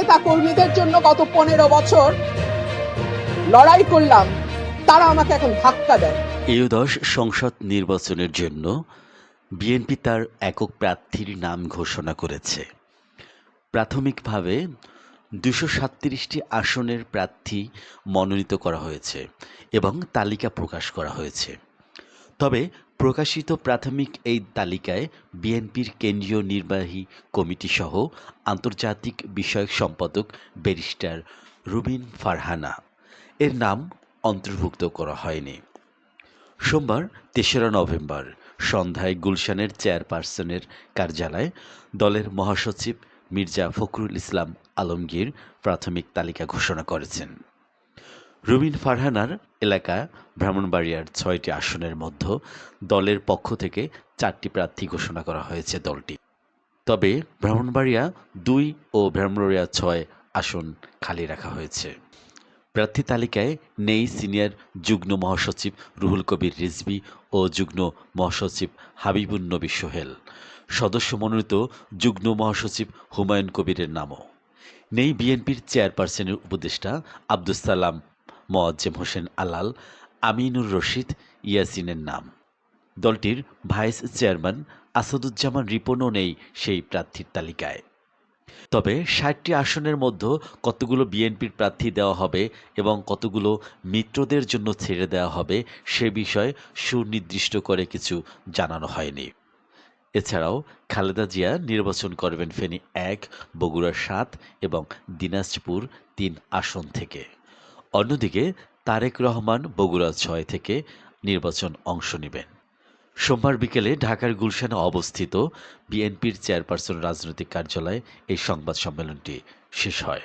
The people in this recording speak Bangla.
নেতা কর্মীদের জন্য গত পনেরো বছর লড়াই করলাম, তারা আমাকে এখন ধাক্কা দেয়। একাদশ সংসদ নির্বাচনের জন্য বিএনপি তার একক প্রার্থীর নাম ঘোষণা করেছে। প্রাথমিকভাবে দুশো সাতত্রিশটি আসনের প্রার্থী মনোনীত করা হয়েছে এবং তালিকা প্রকাশ করা হয়েছে। তবে প্রকাশিত প্রাথমিক এই তালিকায় বিএনপির কেন্দ্রীয় নির্বাহী কমিটি সহ আন্তর্জাতিক বিষয়ক সম্পাদক ব্যারিস্টার রুবিন ফারহানা। এর নাম অন্তর্ভুক্ত করা হয়নি। সোমবার, তেসরা নভেম্বর, সন্ধ্যায় গুলশানের চেয়ারপারসনের কার্যালয়ে দলের মহাসচিব মির্জা ফখরুল ইসলাম আলমগীর প্রাথমিক তালিকা ঘোষণা করেছেন। রুবিন ফারহানার এলাকা ব্রাহ্মণবাড়িয়ার ছয়টি আসনের মধ্যে দলের পক্ষ থেকে চারটি প্রার্থী ঘোষণা করা হয়েছে দলটি। তবে ব্রাহ্মণবাড়িয়া দুই ও ব্রাহ্মণবাড়িয়া ছয় আসন খালি রাখা হয়েছে। প্রার্থী তালিকায় নেই সিনিয়র যুগ্ম মহাসচিব রুহুল কবির রিজভী ও যুগ্ম মহাসচিব হাবিবুন নবী সোহেল। সদস্য মনোনীত যুগ্ম মহাসচিব হুমায়ুন কবিরের নামও। নেই বিএনপির চেয়ারপারসনের উপদেষ্টা আব্দুস সালাম মোয়াজ্জেম হোসেন আলাল, আমিনুর রশিদ, ইয়াসিনের নাম। দলটির ভাইস চেয়ারম্যান আসাদুজ্জামান রিপনও নেই সেই প্রার্থীর তালিকায়। তবে ষাটটি আসনের মধ্যে কতগুলো বিএনপির প্রার্থী দেওয়া হবে এবং কতগুলো মিত্রদের জন্য ছেড়ে দেওয়া হবে সে বিষয়ে সুনির্দিষ্ট করে কিছু জানানো হয়নি। এছাড়াও খালেদা জিয়া নির্বাচন করবেন ফেনী এক, বগুড়া সাত এবং দিনাজপুর তিন আসন থেকে। অন্যদিকে, তারেক রহমান বগুড়া ছয় থেকে নির্বাচন অংশ নেবেন। সোমবার বিকেলে ঢাকার গুলশানে অবস্থিত বিএনপির চেয়ারপারসন রাজনৈতিক কার্যালয়ে এই সংবাদ সম্মেলনটি শেষ হয়।